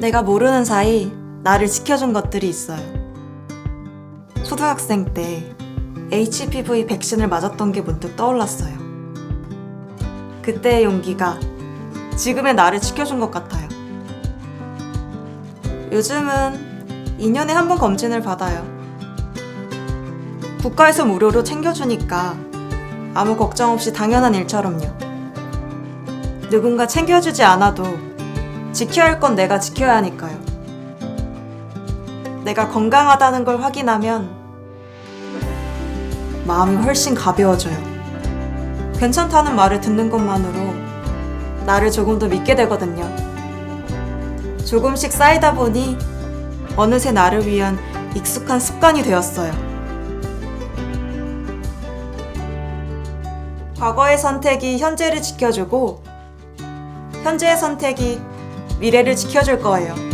내가 모르는 사이 나를 지켜준 것들이 있어요. 초등학생 때 HPV 백신을 맞았던 게 문득 떠올랐어요. 그때의 용기가 지금의 나를 지켜준 것 같아요. 요즘은 2년에 한 번 검진을 받아요. 국가에서 무료로 챙겨주니까 아무 걱정 없이 당연한 일처럼요. 누군가 챙겨주지 않아도 지켜야 할 건 내가 지켜야 하니까요. 내가 건강하다는 걸 확인하면 마음이 훨씬 가벼워져요. 괜찮다는 말을 듣는 것만으로 나를 조금 더 믿게 되거든요. 조금씩 쌓이다 보니 어느새 나를 위한 익숙한 습관이 되었어요. 과거의 선택이 현재를 지켜주고 현재의 선택이 미래를 지켜줄 거예요.